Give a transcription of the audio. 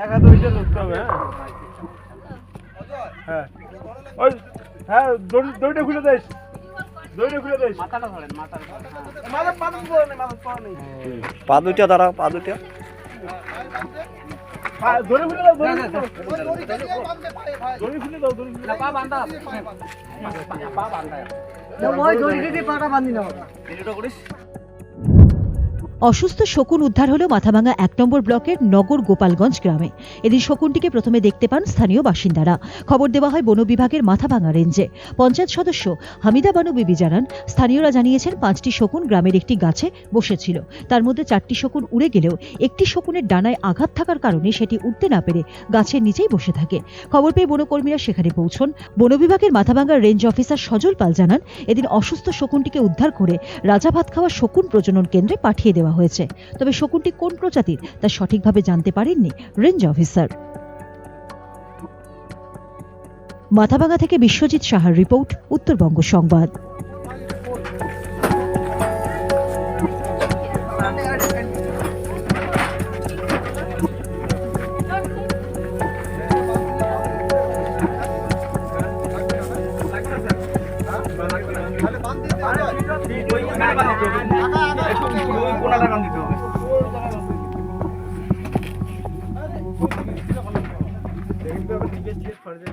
একা দড়িটা ধরতে হবে হ্যাঁ হ্যাঁ ওই হ্যাঁ দড়ি দড়িটা খুলে নেই পা দুটা দাঁড়াও পা দুটা দড়ি খুলে দাও দড়ি খুলে দাও দড়ি খুলে দাও দড়ি খুলে দাও পা বান্ধা পা বান্ধা ভিডিওটা করিস অসুস্থ শকুন উদ্ধার হলো মাথাভাঙা এক নম্বর ব্লকের নগর গোপালগঞ্জ গ্রামে। এদিন শকুনটিকে প্রথমে দেখতে পান স্থানীয় বাসিন্দারা। খবর দেওয়া হয় বন বিভাগের মাথাভাঙা রেঞ্জে। পঞ্চায়েত সদস্য হামিদা বানু বিবি জানান, স্থানীয়রা জানিয়েছেন, পাঁচটি শকুন গ্রামের একটি গাছে বসেছিল। তার মধ্যে চারটি শকুন উড়ে গেলেও একটি শকুনের ডানায় আঘাত থাকার কারণে সেটি উঠতে না পেরে গাছের নিচেই বসে থাকে। খবর পেয়ে বনকর্মীরা সেখানে পৌঁছন। বন বিভাগের মাথাভাঙার রেঞ্জ অফিসার সজল পাল জানান, এদিন অসুস্থ শকুনটিকে উদ্ধার করে রাজা ভাত খাওয়া শকুন প্রজনন কেন্দ্রে পাঠিয়ে দেওয়া হয়েছে। তবে শকুনটি কোন প্রজাতির তা সঠিকভাবে জানতে পারেননি রেঞ্জ অফিসার। মাথাভাঙা থেকে বিশ্বজিৎ সাহার রিপোর্ট, উত্তরবঙ্গ সংবাদ। বান্ধ দিতে হবে। দেখতে হবে চেয়ে ফর্জে